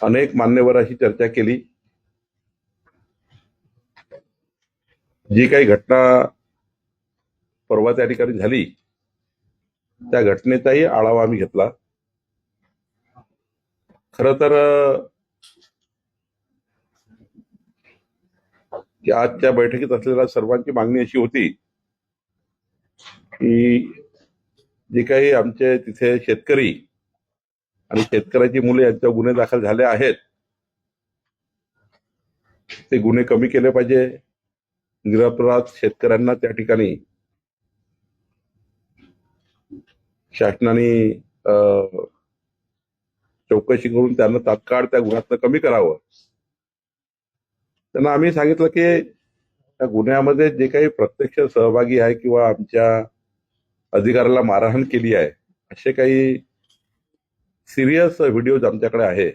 अनेक मान्यवरांशी चर्चा केली. जी काही घटना परवा त्या ठिकाणी झाली त्या घटनेचाही आढावा आम्ही घेतला. खर तर आजच्या बैठकीत असलेल्या सर्वांची मागणी अशी होती की जे काही आमचे तिथे शेतकरी आणि शेतकऱ्याची मुले यांच्यावर गुन्हे दाखल झाले आहेत. ते गुन्हे कमी केले पाहिजे. निरपराध शेतकऱ्यांना त्या ठिकाणी शासनाने चौकशी करून त्यांना तात्काळ त्या गुन्ह्यातनं कमी करावं. त्यांना आम्ही सांगितलं की त्या गुन्ह्यामध्ये जे काही प्रत्यक्ष सहभागी आहे किंवा आमच्या अधिकाऱ्याला मारहाण केली आहे असे काही सिरियस व्हिडिओज आमच्याकडे आहे.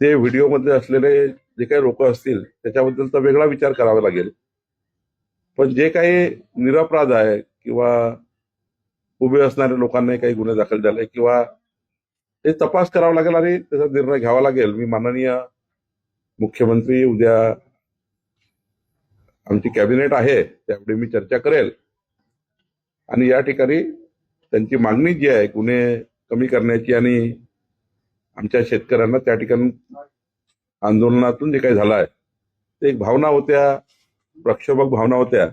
ते व्हिडिओमध्ये असलेले जे काही लोक असतील त्याच्याबद्दलचा वेगळा विचार करावा लागेल. पण जे काही निरपराध आहे किंवा उभे असणाऱ्या लोकांना काही गुन्हे दाखल झाले किंवा ते तपास करावा लागेल आणि त्याचा निर्णय घ्यावा लागेल. मी माननीय मुख्यमंत्री उद्या आमची कॅबिनेट आहे त्यावेळी मी चर्चा करेल. आणि या ठिकाणी त्यांची मागणी जी आहे गुन्हे कमी करण्याची आणि आमच्या शेतकऱ्यांना त्या ठिकाणी आंदोलनातून जे काही झालं आहे ते एक भावना होत्या प्रक्षोभक भावना होत्या.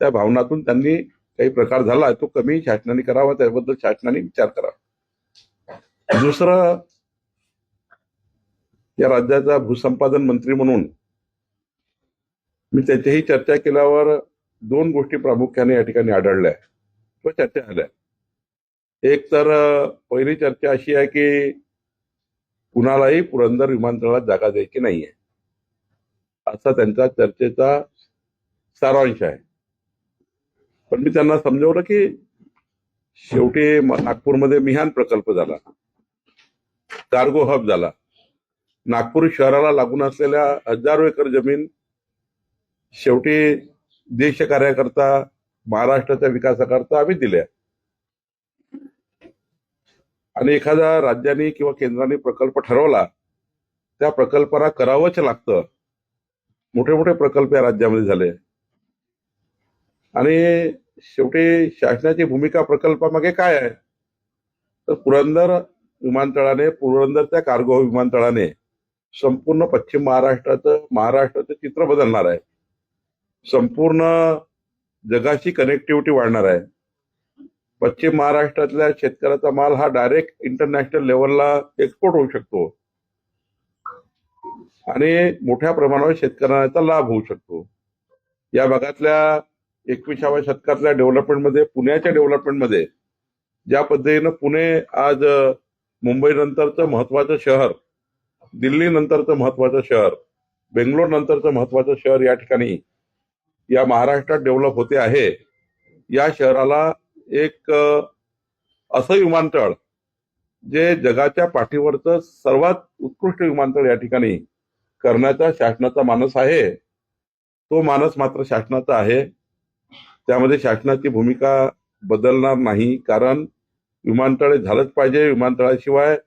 त्या भावनातून त्यांनी काही प्रकार झाला तो कमी शासनाने करावा त्याबद्दल शासनाने विचार करावा. दुसरं या राज्याचा भूसंपादन मंत्री म्हणून मी त्याच्याही चर्चा केल्यावर दोन गोष्टी प्रामुख्याने या ठिकाणी आढळल्या. किंवा चर्चा झाल्या. एक तर पहिली चर्चा अशी आहे की कुणालाही पुरंदर विमानतळात जागा द्यायची नाहीये. असा त्यांचा चर्चेचा सारांश आहे. पण मी त्यांना समजवलं की शेवटी नागपूरमध्ये मिहान प्रकल्प झाला. कार्गो हब झाला. नागपूर शहराला लागून असलेल्या हजारो एकर जमीन शेवटी देशकार्याकरता महाराष्ट्राच्या विकासाकरता आम्ही दिल्या. आणि एखाद्या राज्याने किंवा केंद्राने प्रकल्प ठरवला त्या प्रकल्पाला करावंच लागतं. मोठे मोठे प्रकल्प या राज्यामध्ये झाले. आणि शेवटी शासनाची भूमिका प्रकल्पामागे काय आहे? तर पुरंदर विमानतळाने पुरंदरच्या कार्गो विमानतळाने संपूर्ण पश्चिम महाराष्ट्राचं महाराष्ट्राचं चित्र बदलणार आहे. संपूर्ण जगाची कनेक्टिव्हिटी वाढणार आहे. पश्चिम महाराष्ट्रातल्या शेतकऱ्याचा माल हा डायरेक्ट इंटरनॅशनल लेवलला एक्सपोर्ट होऊ शकतो. आणि मोठ्या प्रमाणावर शेतकऱ्यांचा लाभ होऊ शकतो. या भागातल्या एकविसाव्या शतकातल्या डेव्हलपमेंटमध्ये पुण्याच्या डेव्हलपमेंटमध्ये ज्या पद्धतीनं पुणे आज मुंबईनंतरचं मुंबई नंतरचं महत्वाचं शहर दिल्ली नंतरचं महत्वाचं शहर बेंगलोर नंतरचं महत्वाचं शहर या ठिकाणी या महाराष्ट्रात डेव्हलप होते आहे. या शहराला एक असं विमानतळ जे जगाच्या पाठीवरचं सर्वात उत्कृष्ट विमानतळ या ठिकाणी करण्याचा शासनाचा मानस आहे तो मानस मात्र शासनाचा आहे. त्यामध्ये शासनाची भूमिका बदलणार नाही कारण विमानतळ झालंच पाहिजे. विमानतळाशिवाय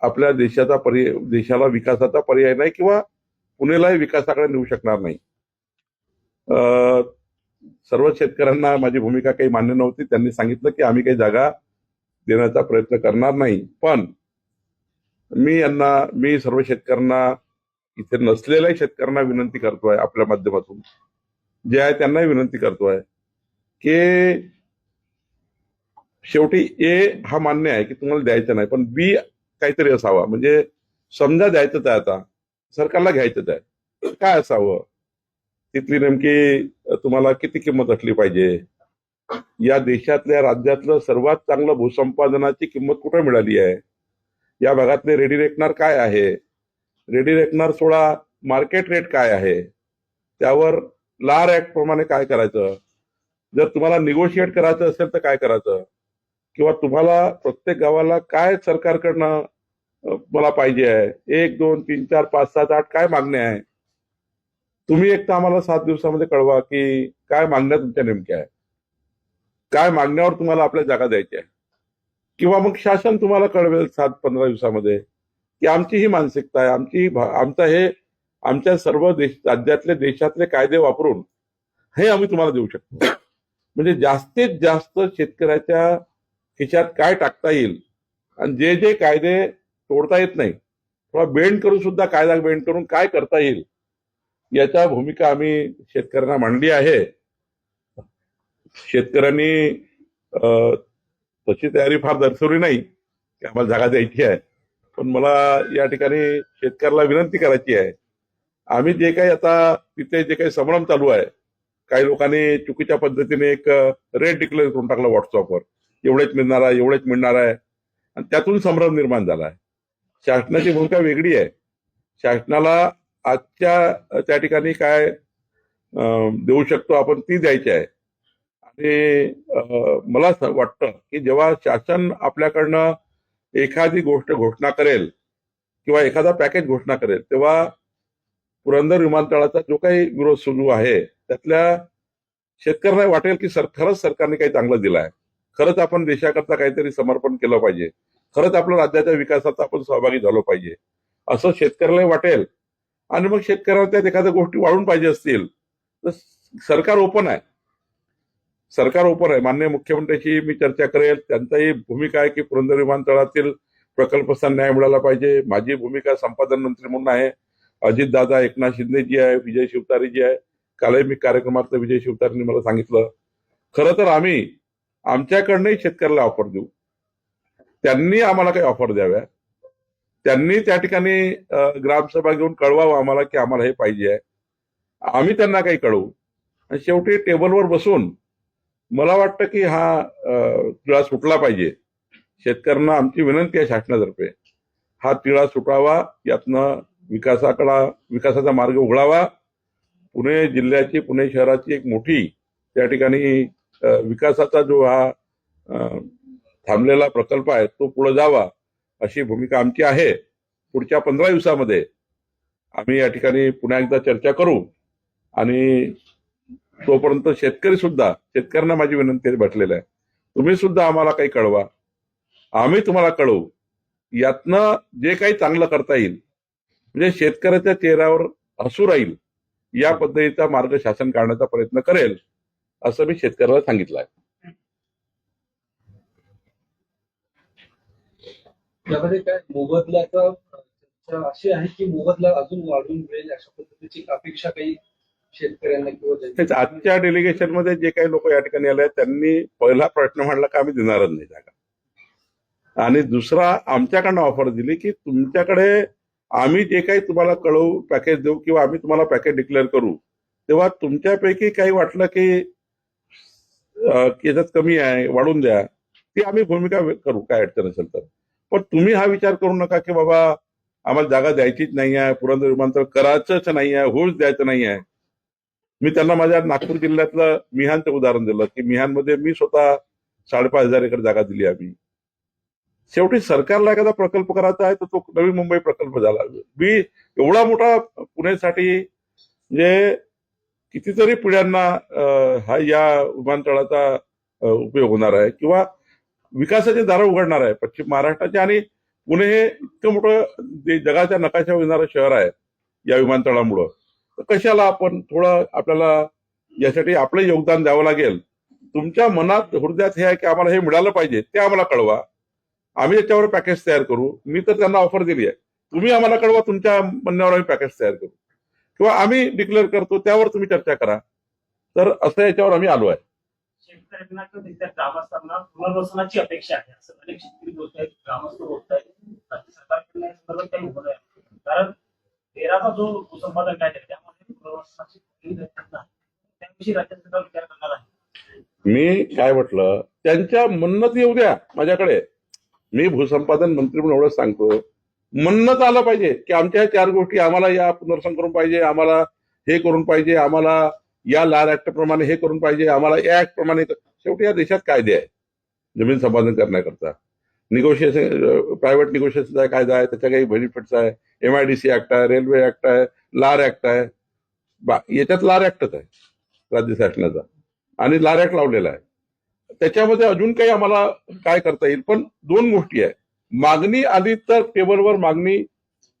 आपल्या देशाचा पर्याय देशाला विकासाचा पर्याय नाही किंवा पुणेलाही विकासाकडे नेऊ शकणार नाही. अं, सर्व शेतकऱ्यांना माझी भूमिका काही मान्य नव्हती. त्यांनी सांगितलं की आम्ही काही जागा देण्याचा प्रयत्न करणार नाही. पण मी यांना मी सर्व शेतकऱ्यांना इथे नसलेल्या शेतकऱ्यांना विनंती करतोय आपल्या माध्यमातून. जे आहे त्यांनाही विनंती करतोय की शेवटी ए हा मान्य आहे की तुम्हाला द्यायचं नाही पण बी काहीतरी असावा. म्हणजे समजा द्यायचंच आहे आता सरकारला घ्यायचंच आहे. काय असावं? तिथली नेमकी तुम्हाला किती किंमत असली पाहिजे? या देशातल्या राज्यातलं सर्वात चांगलं भूसंपादनाची किंमत कुठे मिळाली आहे? या भागातले रेडी रेकनार काय आहे? रेडी रेकनार सोळा मार्केट रेट काय आहे? त्यावर लार ऍक्ट प्रमाणे काय करायचं? जर तुम्हाला निगोशिएट करायचं असेल तर काय करायचं? किंवा तुम्हाला प्रत्येक गावाला काय सरकारकडनं मला पाहिजे आहे? एक दोन तीन चार पाच सात आठ काय मागण्या आहे? तुम्ही एक तर आम्हाला सात दिवसामध्ये कळवा की काय मागण्या तुमच्या नेमक्या आहे काय मागण्यावर तुम्हाला आपल्या जागा द्यायची आहे किंवा मग शासन तुम्हाला कळवेल सात पंधरा दिवसामध्ये की आमची ही मानसिकता आहे आमची ही भा- आमचा हे आमच्या सर्व देश राज्यातले देशातले कायदे वापरून हे आम्ही तुम्हाला देऊ शकतो. म्हणजे जास्तीत जास्त शेतकऱ्याच्या खिशात काय टाकता येईल आणि जे जे कायदे तोडता येत नाही थोडा बेंड करून सुद्धा कायदा बेंड करून काय करता येईल याच्या भूमिका आम्ही शेतकऱ्यांना मांडली आहे. शेतकऱ्यांनी अं, तशी तयारी फार दर्शवली नाही की आम्हाला जागा द्यायची आहे. पण मला या ठिकाणी शेतकऱ्याला विनंती करायची आहे. आम्ही जे काही आता तिथे जे काही संभ्रम चालू आहे काही लोकांनी चुकीच्या पद्धतीने एक रेट डिक्लेअर करून टाकला व्हॉट्सअपवर एवढेच मिळणार आहे एवढेच मिळणार आहे. आणि त्यातून संभ्रम निर्माण झाला आहे. शासनाची भूमिका वेगळी आहे. शासनाला आजच्या त्या ठिकाणी काय देऊ शकतो आपण ती द्यायची आहे. आणि मला असं वाटतं की जेव्हा शासन आपल्याकडनं एखादी गोष्ट घोषणा करेल किंवा एखादा पॅकेज घोषणा करेल तेव्हा पुरंदर विमानतळाचा जो काही विरोध सुरू आहे त्यातल्या शेतकऱ्यांना वाटेल की सर खरंच सरकारने काही चांगलं दिलं आहे. खरंच आपण देशाकरता काहीतरी समर्पण केलं पाहिजे. खरंच आपल्या राज्याच्या विकासात आपण सहभागी झालो पाहिजे. असं शेतकऱ्याला वाटेल आणि मग शेतकऱ्याला त्यात एखाद्या गोष्टी वाढून पाहिजे असतील तर सरकार ओपन आहे. सरकार ओपन आहे. मान्य मुख्यमंत्र्यांशी मी चर्चा करेल. त्यांचाही भूमिका आहे की पुरंदर विमानतळातील प्रकल्पस्थान न्याय मिळाला पाहिजे. माझी भूमिका संपादन मंत्री म्हणून आहे. अजित दादा एकनाथ शिंदेजी आहे. विजय शिवतारेजी आहे. कालही मी कार्यक्रमात विजय शिवतारेंनी मला सांगितलं. खरं तर आम्ही आमच्याकडनंही शेतकऱ्याला ऑफर देऊ. त्यांनी आम्हाला काही ऑफर द्याव्या. त्यांनी त्या ठिकाणी ग्रामसभा घेऊन कळवावं आम्हाला की आम्हाला हे पाहिजे आहे. आम्ही त्यांना काही कळवू. आणि शेवटी टेबलवर बसून मला वाटतं की हा तिळा सुटला पाहिजे. शेतकऱ्यांना आमची विनंती आहे शासनातर्फे. हा तिळा सुटावा यातनं विकासाकडा विकासाचा मार्ग उघडावा. पुणे जिल्ह्याची पुणे शहराची एक मोठी त्या ठिकाणी विकासाचा जो हा थांबलेला प्रकल्प आहे तो पुढे जावा. अशी भूमिका आमची आहे. पुढच्या पंधरा दिवसामध्ये आम्ही या ठिकाणी पुन्हा एकदा चर्चा करू. आणि तोपर्यंत शेतकरी सुद्धा शेतकऱ्यांना माझी विनंती भेटलेली आहे. तुम्ही सुद्धा आम्हाला काही कळवा. आम्ही तुम्हाला कळवू. यातनं जे काही चांगलं करता येईल म्हणजे शेतकऱ्याच्या चेहऱ्यावर हसू राहील या पद्धतीचा मार्ग शासन काढण्याचा प्रयत्न करेल असं मी शेतकऱ्याला सांगितलं आहे. यामध्ये काय मोबदल्याचा चर्चा अशी आहे की मोबदला अजून वाढून मिळेल अशा पद्धतीची अपेक्षा काही शेतकऱ्यांना किंवा आजच्या डेलिगेशनमध्ये जे काही लोक या ठिकाणी आले त्यांनी पहिला प्रश्न मांडला का आम्ही देणारच नाही जागा. आणि दुसरा आमच्याकडनं ऑफर दिली की तुमच्याकडे आम्ही जे काही तुम्हाला कळवू पॅकेज देऊ किंवा आम्ही तुम्हाला पॅकेज डिक्लेअर करू तेव्हा तुमच्यापैकी काही वाटलं की याच्यात कमी आहे वाढून द्या ती आम्ही भूमिका करू काय अडचण असेल तर. पण तुम्ही हा विचार करू नका की बाबा आम्हाला जागा द्यायचीच नाही आहे पुरंदर विमानतळ करायचंच नाही आहे होऊच द्यायचं नाही आहे मी त्यांना माझ्या नागपूर जिल्ह्यातलं मिहानचं उदाहरण दिलं की मिहानमध्ये मी स्वतः साडेपाच हजार एकर जागा दिली आम्ही. शेवटी सरकारला एखादा प्रकल्प करायचा आहे तर तो नवी मुंबई प्रकल्प झाला. मी एवढा मोठा पुण्यासाठी म्हणजे कितीतरी पिढ्यांना हा या विमानतळाचा उपयोग होणार आहे. किंवा विकासाचे दारं उघडणार आहे. पश्चिम महाराष्ट्राचे आणि पुणे हे इतकं मोठं जगाच्या नकाशावर येणारं शहर आहे या विमानतळामुळं. तर कशाला आपण थोडं आपल्याला यासाठी आपलं योगदान द्यावं लागेल? तुमच्या मनात हृदयात हे आहे की आम्हाला हे मिळालं पाहिजे ते आम्हाला कळवा. आम्ही याच्यावर पॅकेज तयार करू. मी तर त्यांना ऑफर दिली आहे. तुम्ही आम्हाला कळवा तुमच्या म्हणण्यावर आम्ही पॅकेज तयार करू. किंवा आम्ही डिक्लेअर करतो त्यावर तुम्ही चर्चा करा. तर असं याच्यावर आम्ही आलो आहे. शेतकऱ्यांना किंवा तिथल्या ग्रामस्थांना पुनर्वसनाची अपेक्षा आहे. असं अनेक शेतकरी बोलत आहेत ग्रामस्थ बोलत आहेत राज्य सरकारकडनं या संदर्भात काही होत आहे. कारण तेराचा जो भूसंपादन कायदा आहे त्यामध्ये पुनर्वसनाची कुठलीही तरतूद त्याविषयी राज्य सरकार विचार करणार आहे. मी काय म्हटलं त्यांच्या मन्नत येऊ द्या माझ्याकडे. मी भूसंपादन मंत्री म्हणून एवढं सांगतो. मन्नत आलं पाहिजे की आमच्या चार गोष्टी आम्हाला या पुनर्सन करून पाहिजे आम्हाला हे करून पाहिजे आम्हाला या लाल ऍक्ट प्रमाणे हे करून पाहिजे. आम्हाला या ऍक्ट प्रमाणे शेवटी या देशात कायदे आहे जमीन संपादन करण्याकरता. निगोशिएशन प्रायव्हेट निगोशिएशनचा कायदा आहे त्याच्या काही बेनिफिट्स आहे. एमआयडीसी ऍक्ट आहे रेल्वे ऍक्ट आहे लार ऍक्ट आहे. बा याच्यात लार ऍक्टच आहे. राज्य शासनाचा. आणि लार ऍक्ट लावलेला आहे. त्याच्यामध्ये अजून काही आम्हाला काय करता येईल? पण दोन गोष्टी आहे मागणी आली तर टेबलवर मागणी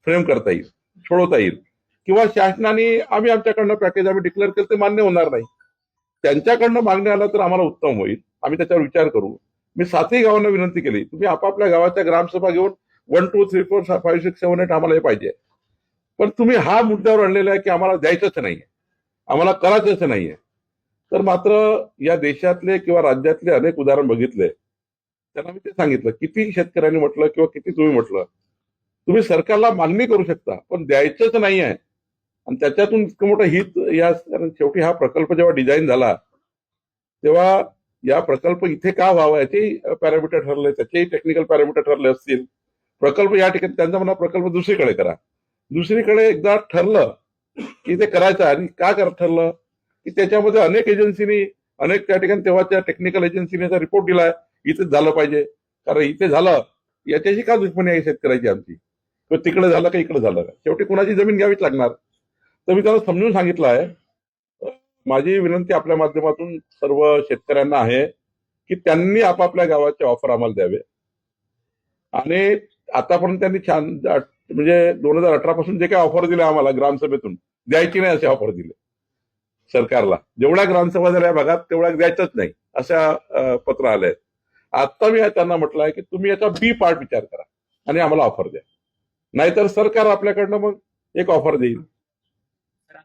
फ्रेम करता येईल. सोडवता येईल. किंवा शासनाने आम्ही आमच्याकडनं पॅकेज आम्ही डिक्लेअर केलं ते मान्य होणार नाही. त्यांच्याकडनं मागणी आला तर आम्हाला उत्तम होईल. आम्ही त्याच्यावर विचार करू. मी सातही गावांना विनंती केली. तुम्ही आपापल्या गावाच्या ग्रामसभा घेऊन one two three four five six seven eight आम्हाला हे पाहिजे. पण तुम्ही हा मुद्द्यावर आणलेला आहे की आम्हाला द्यायचंच नाहीये. आम्हाला करायचंच नाहीये. तर मात्र या देशातले किंवा राज्यातले अनेक उदाहरण बघितले. त्यांना मी ते सांगितलं किती शेतकऱ्यांनी म्हटलं किंवा किती तुम्ही म्हटलं. तुम्ही सरकारला मागणी करू शकता पण द्यायचंच नाही आहे आणि त्याच्यातून इतकं मोठं हित या कारण शेवटी हा प्रकल्प जेव्हा डिझाईन झाला तेव्हा या प्रकल्प इथे का व्हावा याचेही पॅरामीटर ठरले त्याचेही टेक्निकल पॅरामीटर ठरले असतील. प्रकल्प या ठिकाणी त्यांचा म्हणा प्रकल्प दुसरीकडे करा. दुसरीकडे एकदा ठरलं की ते करायचं आणि का कर ठरलं की त्याच्यामध्ये अनेक एजन्सीनी अनेक त्या ठिकाणी तेव्हाच्या टेक्निकल एजन्सीने रिपोर्ट दिलाय इथेच झालं पाहिजे. कारण इथे झालं याच्याशी का दुश्मनी आहे शेतकऱ्याची आमची? किंवा तिकडे झालं का इकडे झालं का? शेवटी कुणाची जमीन घ्यावीच लागणार? तर मी त्याला समजून सांगितलं आहे. माझी विनंती आपल्या माध्यमातून सर्व शेतकऱ्यांना आहे की त्यांनी आपापल्या गावाचे ऑफर आम्हाला द्यावे. आणि आतापर्यंत त्यांनी छान म्हणजे दोन हजार अठरा पासून जे काही ऑफर दिले आम्हाला ग्रामसभेतून द्यायची नाही असे ऑफर दिले. सरकारला. जेवढ्या ग्रामसभा झाल्या या भागात तेवढ्या द्यायचंच नाही अशा पत्र आले आहेत. आता मी त्यांना म्हटलं आहे की तुम्ही याचा बी पार्ट विचार करा आणि आम्हाला ऑफर द्या. नाहीतर सरकार आपल्याकडनं मग एक ऑफर देईल.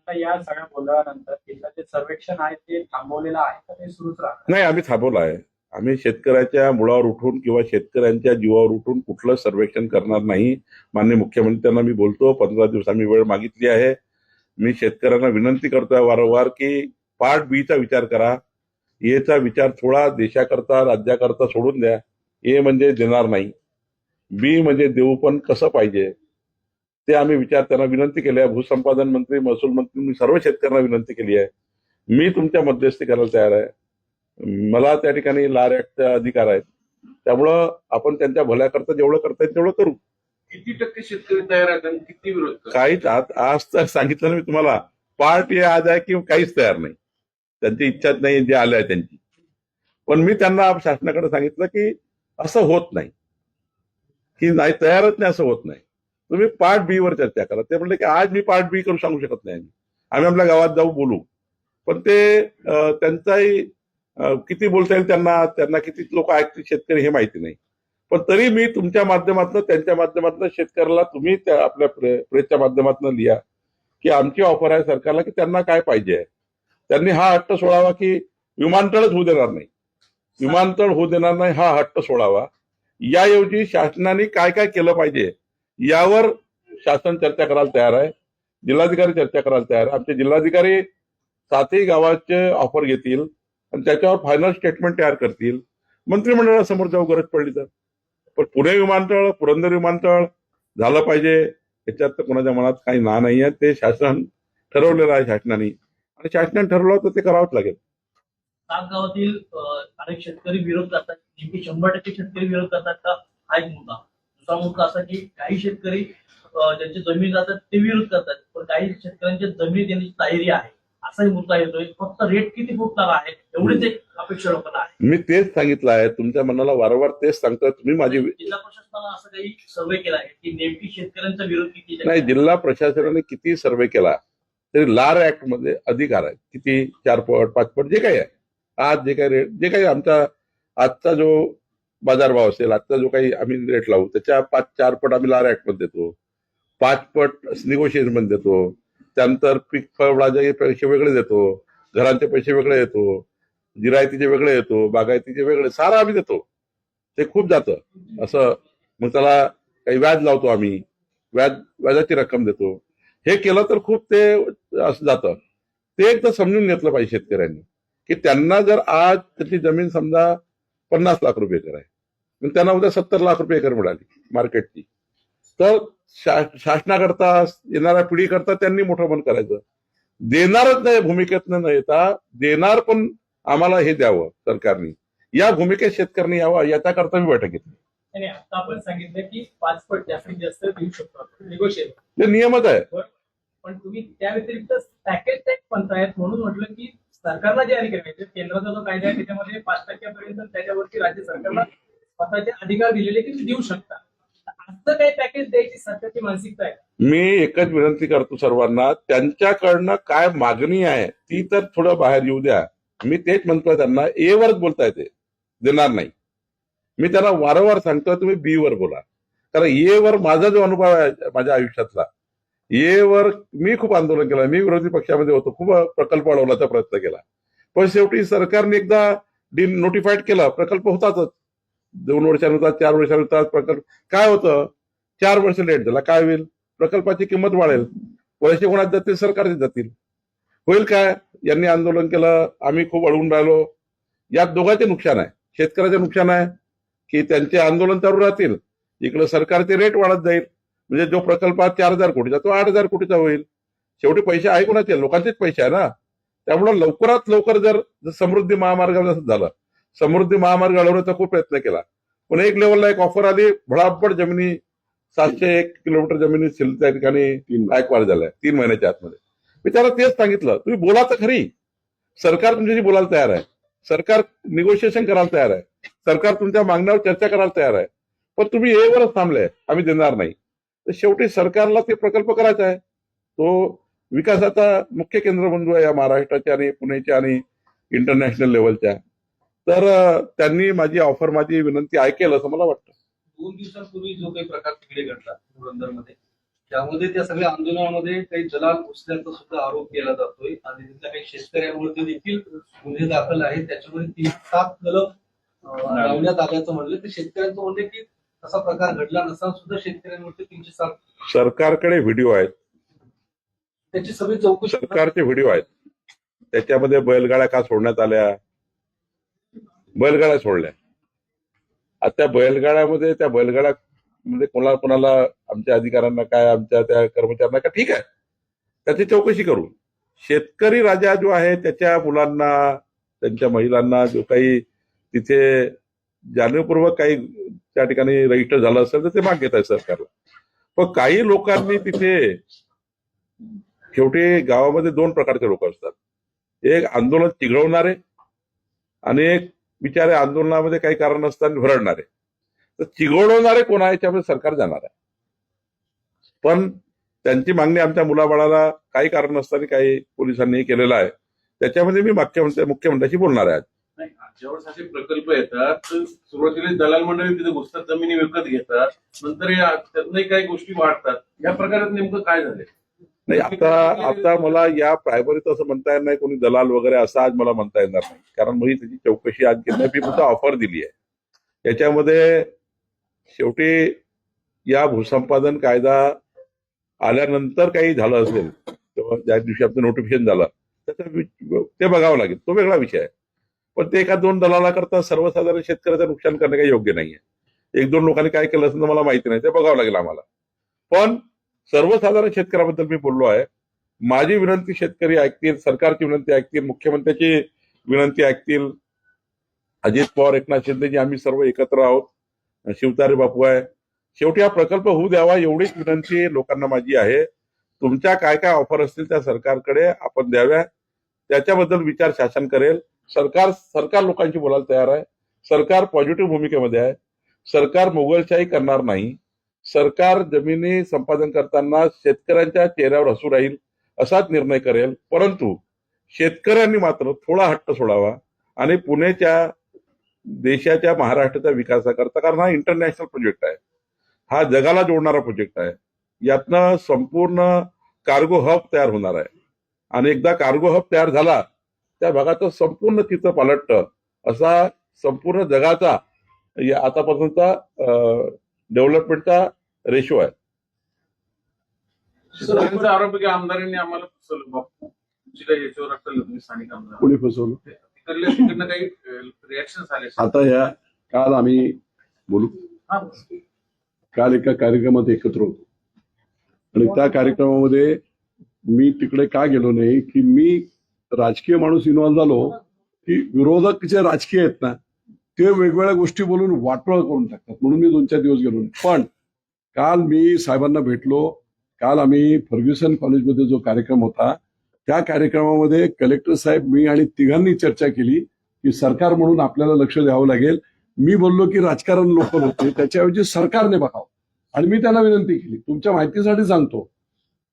आता या सगळ्या गोंधळानंतर जे सर्वेक्षण आहे ते थांबवलेलं आहे का? ते सुरूच राहणार. नाही आम्ही थांबवलं आहे. आम्ही शेतकऱ्याच्या मुळावर उठून किंवा शेतकऱ्यांच्या जीवावर उठून कुठलं सर्वेक्षण करणार नाही मान्य मुख्यमंत्र्यांना मी बोलतो. पंधरा दिवस आम्ही वेळ मागितली आहे. मी शेतकऱ्यांना विनंती करतोय वारंवार की पार्ट बीचा विचार करा. एचा विचार थोडा देशाकरता राज्याकरता सोडून द्या. ए म्हणजे देणार नाही. बी म्हणजे देऊ पण कसं पाहिजे? ते आम्ही विचार त्यांना विनंती केली आहे. भूसंपादन मंत्री महसूल मंत्री मी सर्व शेतकऱ्यांना विनंती केली आहे. मी तुमच्या मध्यस्थी करायला तयार आहे. मला त्या ठिकाणी लार ऍक्टचा अधिकार आहेत. त्यामुळं आपण त्यांच्या भल्याकरता जेवढं करता येईल तेवढं करू. किती टक्के शेतकरी तयार आहेत आणि किती विरोध काहीच आज आज तर सांगितलं ना मी तुम्हाला. पार्ट हे आज आहे की काहीच तयार नाही. त्यांची इच्छाच नाही जे आले आहे त्यांची. पण मी त्यांना शासनाकडे सांगितलं की असं होत नाही. की नाही तयारच नाही असं होत नाही. तुम्ही पार्ट बी वर चर्चा करा. ते म्हणले की आज मी पार्ट बी करू सांगू शकत नाही. आम्ही आपल्या गावात जाऊ बोलू. पण ते त्यांचाही किती बोलता येईल त्यांना त्यांना किती लोक ऐकतील शेतकरी हे माहिती नाही. पण तरी मी तुमच्या माध्यमातून त्यांच्या माध्यमातून शेतकऱ्याला तुम्ही त्या आपल्या प्रे- प्रेसच्या माध्यमातून लिहा की आमची ऑफर आहे सरकारला की त्यांना काय पाहिजे त्यांनी हा हट्ट सोडावा की विमानतळच होऊ देणार नाही. विमानतळ होऊ देणार नाही हा हट्ट सोडावा. याऐवजी शासनाने काय काय केलं पाहिजे? यावर शासन चर्चा करायला तयार आहे. जिल्हाधिकारी चर्चा करायला तयार आहे. आमचे जिल्हाधिकारी सातही गावाचे ऑफर घेतील आणि त्याच्यावर फायनल स्टेटमेंट तयार करतील. मंत्रिमंडळासमोर जाऊ गरज पडली तर. पण पुणे विमानतळ पुरंदर विमानतळ झालं पाहिजे याच्यात तर कोणाच्या मनात काही ना नाही आहे ते शासन ठरवलेलं आहे शासनाने. आणि शासनाने ठरवलं तर ते करावंच लागेल. गावातील अनेक शेतकरी विरोध करतात. नेमके शंभर टक्के शेतकरी विरोध करतात का? हा एक मुद्दा. दुसरा मुद्दा असा की काही शेतकरी ज्यांची जमीन जातात ते विरोध करतात. पण काही शेतकऱ्यांच्या जमिनी देण्याची तयारी आहे. असाही मुद्दा येतोय. फक्त रेट किती फुटणार आहे? एवढीच एक अपेक्षा लोकांना आहे. मी तेच सांगितलं आहे. तुमच्या मनाला वारंवार तेच सांगतो तुम्ही माझी जिल्हा प्रशासनानं असं काही सर्वे केला आहे की नेमकी शेतकऱ्यांचा विरोध किती? नाही जिल्हा प्रशासनाने किती सर्वे केला तरी लार ऍक्टमध्ये अधिकार आहे. किती चार पट पाच पट जे काही आहे. आज जे काही रेट जे काही आमचा आजचा जो बाजारभाव असेल आजचा जो काही आम्ही रेट लावू त्याच्या पाच चार पट आम्ही लार ऍक्टमध्ये देतो. पाच पट निगोशिएशनमध्ये देतो. त्यानंतर पीक फळाचे पैसे वेगळे देतो. घरांचे पैसे वेगळे येतो जिरायतीचे वेगळे येतो बागायतीचे वेगळे सारा आम्ही देतो. ते खूप जातं. असं मग त्याला काही व्याज लावतो आम्ही. व्याज व्याजाची रक्कम देतो. हे केलं तर खूप ते असं जातं. ते एकदा समजून घेतलं पाहिजे शेतकऱ्यांनी की त्यांना जर आज त्याची जमीन समजा पन्नास लाख रुपये एकर आहे त्यांना उद्या सत्तर लाख रुपये एकर मिळाली मार्केटची. तर शा- शासनाकरता येणाऱ्या पिढीकरता त्यांनी मोठं मन करायचं. देणारच नाही भूमिकेतनं न येता देणार पण आम्हाला हे द्यावं सरकारने. या भूमिकेत शेतकऱ्यांनी यावं याच्याकरता मी बैठक घेतली. आणि आता आपण सांगितलं की पाच पट जास्तीत जास्त देऊ शकतो ते नियमच आहे. पण तुम्ही त्या व्यतिरिक्त पॅकेज टॅक्स म्हणतायत म्हणून म्हटलं की सरकारला केंद्राचा जो कायदा आहे त्याच्यामध्ये पाच टक्क्यापर्यंत त्याच्यावरती राज्य सरकारला स्वतःचे अधिकार दिलेले की देऊ शकता. असं काही पॅकेज द्यायची सध्याची मानसिकता आहे? मी एकच विनंती करतो सर्वांना त्यांच्याकडनं काय मागणी आहे ती तर थोडं बाहेर येऊ द्या. मी तेच म्हणतोय त्यांना ए वरच बोलताय ते. देणार नाही. मी त्यांना वारंवार सांगतोय तुम्ही बी वर बोला. कारण ए वर माझा जो अनुभव आहे माझ्या आयुष्यातला ए वर मी खूप आंदोलन केलं. मी विरोधी पक्षामध्ये होतो खूप प्रकल्प अडवण्याचा प्रयत्न केला. पण शेवटी सरकारने एकदा डी नोटिफाईड केला प्रकल्प होतातच. दोन वर्षानुसार चार वर्षानुसार प्रकल्प काय होतं? चार वर्ष लेट झाला काय होईल? प्रकल्पाची किंमत वाढेल. पैसे कोणात जातील? सरकारचे जातील. होईल काय? यांनी आंदोलन केलं आम्ही खूप अडवून राहिलो. यात दोघांचे नुकसान आहे. शेतकऱ्याचे नुकसान आहे की त्यांचे आंदोलन चालू राहतील. इकडं सरकारचे रेट वाढत जाईल. म्हणजे जो प्रकल्प चार हजार कोटीचा तो आठ हजार कोटीचा होईल. शेवटी पैसे आहे कोणाचे? लोकांचेच पैसे आहे ना. त्यामुळे लवकरात लवकर जर समृद्धी महामार्गावर झालं समृद्धी महामार्ग अडवण्याचा खूप प्रयत्न केला. पण एक लेवलला एक ऑफर आली. भडाभड जमिनी सातशे एक किलोमीटर जमिनी त्या ठिकाणी. गायकवाड झालाय. तीन महिन्याच्या आतमध्ये. मी त्याला तेच सांगितलं. तुम्ही बोला तर खरी. सरकार तुमच्याशी बोलायला तयार आहे. सरकार निगोशिएशन करायला तयार आहे. सरकार तुमच्या मागण्यावर चर्चा करायला तयार आहे. पण तुम्ही एवरच थांबले. आम्ही देणार नाही. तर शेवटी सरकारला ते प्रकल्प करायचा आहे. तो विकासाचा मुख्य केंद्रबिंदू आहे या महाराष्ट्राच्या आणि पुण्याच्या आणि इंटरनॅशनल लेवलच्या तर त्यांनी माझी ऑफर माझी विनंती ऐकेल असं मला वाटतं. दोन दिवसांपूर्वी जो काही प्रकार तिकडे घडला पुरंदरमध्ये त्यामध्ये त्या सगळ्या आंदोलनामध्ये काही दलाल घुसल्याचा सुद्धा आरोप केला जातोय आणि तिथल्या काही शेतकऱ्यांवरती देखील गुन्हे दाखल आहेत. त्याच्यामध्ये तीन सात कलम लावण्यात आल्याचं म्हणलं तर शेतकऱ्यांचं म्हणणं की असा प्रकार घडला नसताना सुद्धा शेतकऱ्यांवरती तीनशे सात सरकारकडे व्हिडिओ आहेत. त्याची सगळी चौकशी सरकारचे व्हिडिओ आहेत. त्याच्यामध्ये बैलगाड्या का सोडण्यात आल्या? बैलगाड्या सोडल्या. आता त्या बैलगाड्यामध्ये त्या बैलगाड्या म्हणजे कोणा कोणाला आमच्या अधिकाऱ्यांना काय आमच्या त्या कर्मचाऱ्यांना का ठीक आहे. त्याची चौकशी करू. शेतकरी राजा जो आहे त्याच्या मुलांना त्यांच्या महिलांना जो काही तिथे जाणीवपूर्वक काही त्या ठिकाणी रजिस्टर झालं असेल तर ते माग घेत आहे सरकारला. पण काही लोकांनी तिथे शेवटी गावामध्ये दोन प्रकारचे लोक असतात. एक आंदोलन चिघळवणारे आणि एक बिचारे आंदोलनामध्ये काही कारण नसताना भरडणारे. तर चिघळवणारे कोण आहे याच्यामध्ये सरकार जाणार आहे. पण त्यांची मागणी आमच्या मुलाबाळाला काही कारण नसताना काही पोलिसांनी केलेलं आहे. त्याच्यामध्ये मी मुख्यमंत्री मुख्यमंत्र्याशी बोलणार आहे आज. असे प्रकल्प येतात सुरुवातीला दलाल मंडळी तिथे घुसतात जमिनी विकत घेतात नंतर या त्यातनंही काही गोष्टी वाढतात. या प्रकारात नेमकं काय झालंय? नाही आता आता मला या प्रायमरीत असं म्हणता येणार नाही कोणी दलाल वगैरे असं आज मला म्हणता येणार नाही. कारण मी त्याची चौकशी आज केली मी फक्त ऑफर दिली आहे. याच्यामध्ये शेवटी या भूसंपादन कायदा आल्यानंतर काही झालं असेल तेव्हा ज्या दिवशी आपलं नोटिफिकेशन झालं त्याचा ते बघावं लागेल तो वेगळा विषय आहे. पण ते एका दोन दलाला करता सर्वसाधारण शेतकऱ्याचं नुकसान करणे काही योग्य नाहीये. एक दोन लोकांनी काय केलं असेल मला माहिती नाही ते बघावं लागेल आम्हाला. पण सर्वसाधारण शेतकऱ्याबद्दल मी बोललो आहे. माझी विनंती शेतकरी ऐकतील सरकारची विनंती ऐकतील मुख्यमंत्र्याची विनंती ऐकतील. अजित पवार एकनाथ शिंदेजी आम्ही सर्व एकत्र आहोत. शिवतारे बापू आहे. शेवटी हा प्रकल्प होऊ द्यावा एवढीच विनंती लोकांना माझी आहे. तुमच्या काय काय ऑफर असतील त्या सरकारकडे आपण द्याव्या. त्याच्याबद्दल विचार शासन करेल. सरकार सरकार लोकांशी बोलायला तयार आहे. सरकार पॉझिटिव्ह भूमिकेमध्ये आहे. सरकार मोगलशाही करणार नाही. सरकार जमिनी संपादन करताना शेतकऱ्यांच्या चेहऱ्यावर हसू राहील असाच निर्णय करेल. परंतु शेतकऱ्यांनी मात्र थोडा हट्ट सोडावा आणि पुणेच्या देशाच्या महाराष्ट्राच्या विकासाकरता कारण हा इंटरनॅशनल प्रोजेक्ट आहे. हा जगाला जोडणारा प्रोजेक्ट आहे. यातनं संपूर्ण कार्गो हब तयार होणार आहे. आणि एकदा कार्गो हब तयार झाला त्या भागाचं संपूर्ण चित्र पालटतं. असा संपूर्ण जगाचा या आतापासूनचा डेव्हलपमेंटचा रेशो आहे. आरोप की आमदारांनी आम्हाला फसवलं याच्यावर स्थानिक आमदार कोणी फसवलं? तिकडल्या तिकडनं काही रिॲक्शन. आता ह्या काल आम्ही बोलू. हा. काल एका कार्यक्रमात एकत्र होतो. आणि त्या कार्यक्रमामध्ये मी तिकडे का गेलो नाही की मी राजकीय माणूस इन्व्हॉल्व झालो की विरोधक जे राजकीय आहेत ना ते वेगवेगळ्या गोष्टी बोलून वाटोळ करून टाकतात. म्हणून मी दोन चार दिवस गेलो पण काल मी साहेबांना भेटलो. काल आम्ही फर्ग्युसन कॉलेजमध्ये जो कार्यक्रम होता त्या कार्यक्रमामध्ये कलेक्टर साहेब मी आणि तिघांनी चर्चा केली की सरकार म्हणून आपल्याला लक्ष द्यावं लागेल. मी बोललो की राजकारण लोक होते त्याच्याऐवजी सरकारने बघावं. आणि मी त्यांना विनंती केली तुमच्या माहितीसाठी सांगतो.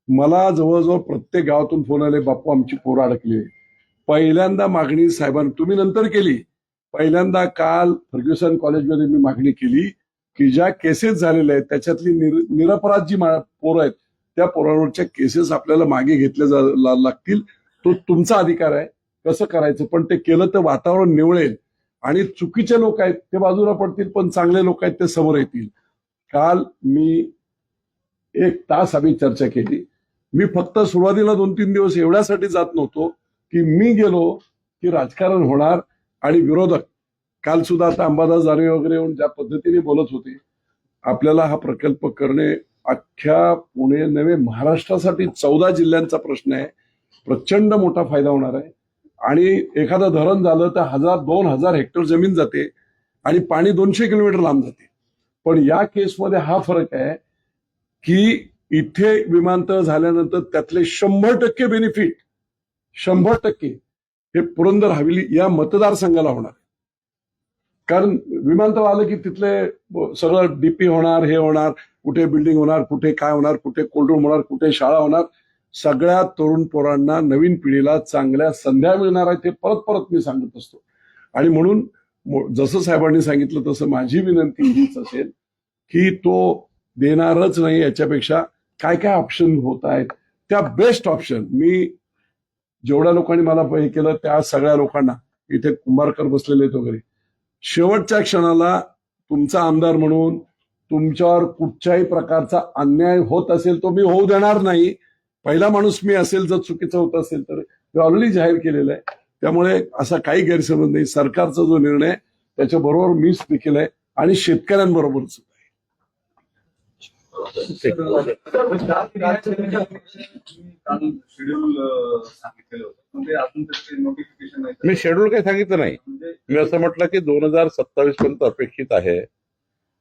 मला जवळजवळ प्रत्येक गावातून फोन आले बाप्पा आमची पोरं अडकली. पहिल्यांदा मागणी साहेबांनी तुम्ही नंतर केली. पहिल्यांदा काल फर्ग्युसन कॉलेजमध्ये मी मागणी केली की ज्या केसेस झालेल्या आहेत त्याच्यातली निर निरपराध जी पोरं आहेत त्या पोरांवरच्या केसेस आपल्याला मागे घेतल्या लागतील. तो तुमचा अधिकार आहे. कसं करायचं? पण ते केलं तर वातावरण निवळेल. आणि चुकीचे लोक आहेत ते बाजूला पडतील पण चांगले लोक आहेत ते समोर येतील. काल मी एक तास आम्ही चर्चा केली. मी फक्त सुरुवातीला दोन तीन दिवस एवढ्यासाठी जात नव्हतो की मी गेलो की राजकारण होणार. आणि विरोधक काल सुद्धा आता अंबादास दानवे वगैरे येऊन ज्या पद्धतीने बोलत होते आपल्याला हा प्रकल्प करणे अख्ख्या पुणे नव्हे महाराष्ट्रासाठी चौदा जिल्ह्यांचा प्रश्न आहे. प्रचंड मोठा फायदा होणार आहे. आणि एखादं धरण झालं तर हजार दोन हजार हेक्टर जमीन जाते आणि पाणी दोनशे किलोमीटर लांब जाते. पण या केसमध्ये हा फरक आहे की इथे विमानतळ झाल्यानंतर त्यातले शंभर टक्के बेनिफिट शंभर टक्के हे पुरंदर हवेली या मतदारसंघाला होणार कारण विमानतळ आलं की तिथले सगळं डीपी होणार हे होणार कुठे बिल्डिंग होणार कुठे काय होणार कुठे कोल्ड्रूम होणार कुठे शाळा होणार सगळ्या तरुण पोरांना नवीन पिढीला चांगल्या संध्या मिळणार आहेत हे परत परत मी सांगत असतो. आणि म्हणून जसं साहेबांनी सांगितलं तसं माझी विनंती हीच असेल की तो देणारच नाही याच्यापेक्षा काय काय ऑप्शन होत आहेत त्या बेस्ट ऑप्शन मी जेवढ्या लोकांनी मला हे केलं त्या सगळ्या लोकांना इथे कुंभारकर बसलेले आहेत वगैरे. शेवटच्या क्षणाला तुमचा आमदार म्हणून तुमच्यावर कुठच्याही प्रकारचा अन्याय होत असेल तो मी होऊ देणार नाही. पहिला माणूस मी असेल जर चुकीचं होत असेल तर ते ऑलरेडी जाहीर केलेलं आहे. त्यामुळे असा काही गैरसमज नाही. सरकारचा जो निर्णय त्याच्याबरोबर मीच देखील आहे आणि शेतकऱ्यांबरोबर शेड्यूल सांगितलेलं होतं अजून त्याचे नोटिफिकेशन मी शेड्यूल काही सांगितलं नाही. मी असं म्हटलं की दोन हजार सत्तावीस पर्यंत अपेक्षित आहे.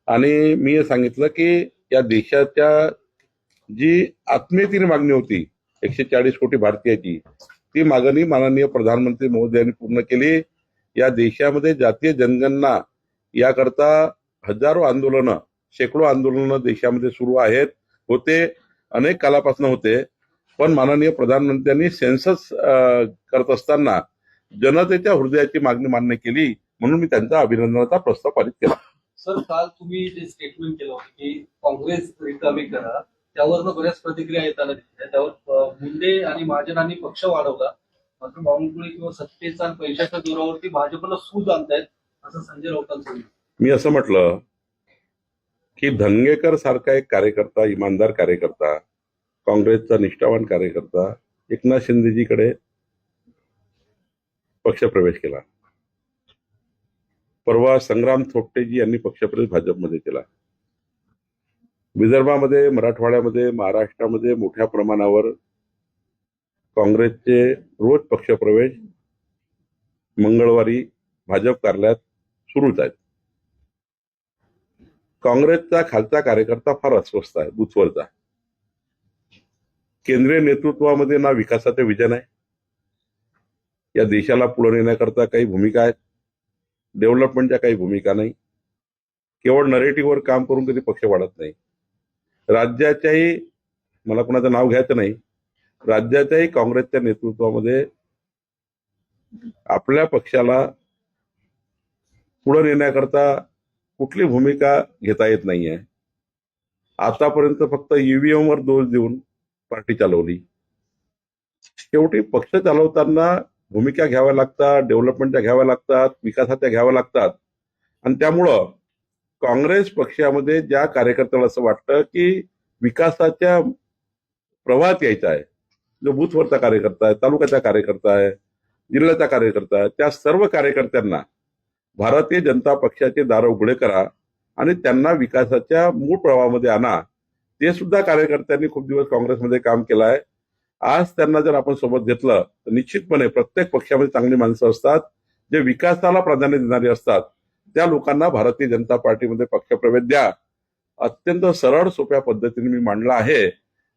आणि मी सांगितलं की या देशाच्या जी आत्मीयतेने मागणी होती एकशे चाळीस कोटी भारतीयाची ती मागणी माननीय प्रधानमंत्री महोदयांनी पूर्ण केली. या देशामध्ये जातीय जनगणना याकरता हजारो आंदोलनं शेकडो आंदोलनं देशामध्ये सुरू आहेत होते अनेक कालापासून होते. पण माननीय प्रधानमंत्र्यांनी सेन्सस करत असताना जनतेच्या हृदयाची मागणी मान्य केली म्हणून मी त्यांचा अभिनंदनाचा प्रस्ताव पारित केला. सर काल तुम्ही जे स्टेटमेंट केलं होतं की काँग्रेस रिकामी करा त्यावरनं बऱ्याच प्रतिक्रिया येताना दिसल्या त्यावर मुंडे आणि महाजनांनी पक्ष वाढवला. मात्र बावनकुळे किंवा सत्तेचा आणि पैशाच्या जोरावरती भाजपला सूज आणतायत असं संजय राऊतांचं. मी असं म्हटलं की धंगेकर सारखा एक कार्यकर्ता इमानदार कार्यकर्ता काँग्रेसचा निष्ठावान कार्यकर्ता एकनाथ शिंदेजीकडे पक्षप्रवेश केला. परवा संग्राम थोपटेजी यांनी पक्षप्रवेश भाजपमध्ये केला. विदर्भामध्ये मराठवाड्यामध्ये महाराष्ट्रामध्ये मोठ्या प्रमाणावर काँग्रेसचे रोज पक्षप्रवेश मंगळवारी भाजप कार्यालयात सुरूच आहेत. काँग्रेसचा खालचा कार्यकर्ता फार अस्वस्थ आहे बुथवरचा. केंद्रीय नेतृत्वामध्ये ना विकासाचं विजन आहे. या देशाला पुढे नेण्याकरता काही भूमिका आहेत. डेव्हलपमेंटच्या काही भूमिका नाही. केवळ नरेटिव्हवर काम करून कधी पक्ष वाढत नाही. राज्याच्याही मला कोणाचं नाव घ्यायचं नाही राज्याच्याही काँग्रेसच्या नेतृत्वामध्ये आपल्या पक्षाला पुढे नेण्याकरता कुठली भूमिका घेता येत नाहीये. आतापर्यंत फक्त ईव्हीएमवर दोष देऊन पार्टी चालवली. शेवटी पक्ष चालवताना भूमिका घ्याव्या लागतात डेव्हलपमेंटच्या घ्याव्या लागतात विकासाच्या घ्याव्या लागतात. आणि त्यामुळं काँग्रेस पक्षामध्ये ज्या कार्यकर्त्याला असं वाटतं की विकासाच्या प्रवाहात यायचा आहे. जो बूथवरचा कार्यकर्ता आहे तालुक्याचा कार्यकर्ता आहे जिल्ह्याचा कार्यकर्ता आहे त्या सर्व कार्यकर्त्यांना भारतीय जनता पक्षाचे दार उघडे करा आणि त्यांना विकासाच्या मूळ प्रवाहामध्ये आणा. ते सुद्धा कार्यकर्त्यांनी खूप दिवस काँग्रेसमध्ये काम केलं आहे आज त्यांना जर आपण सोबत घेतलं तर निश्चितपणे प्रत्येक पक्षामध्ये चांगली माणसं असतात जे विकासाला प्राधान्य देणारी असतात. त्या लोकांना भारतीय जनता पार्टीमध्ये पक्षप्रवेश द्या. अत्यंत सरळ सोप्या पद्धतीने मी मांडला आहे.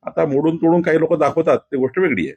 आता मोडून तोडून काही लोक दाखवतात ती गोष्ट वेगळी आहे.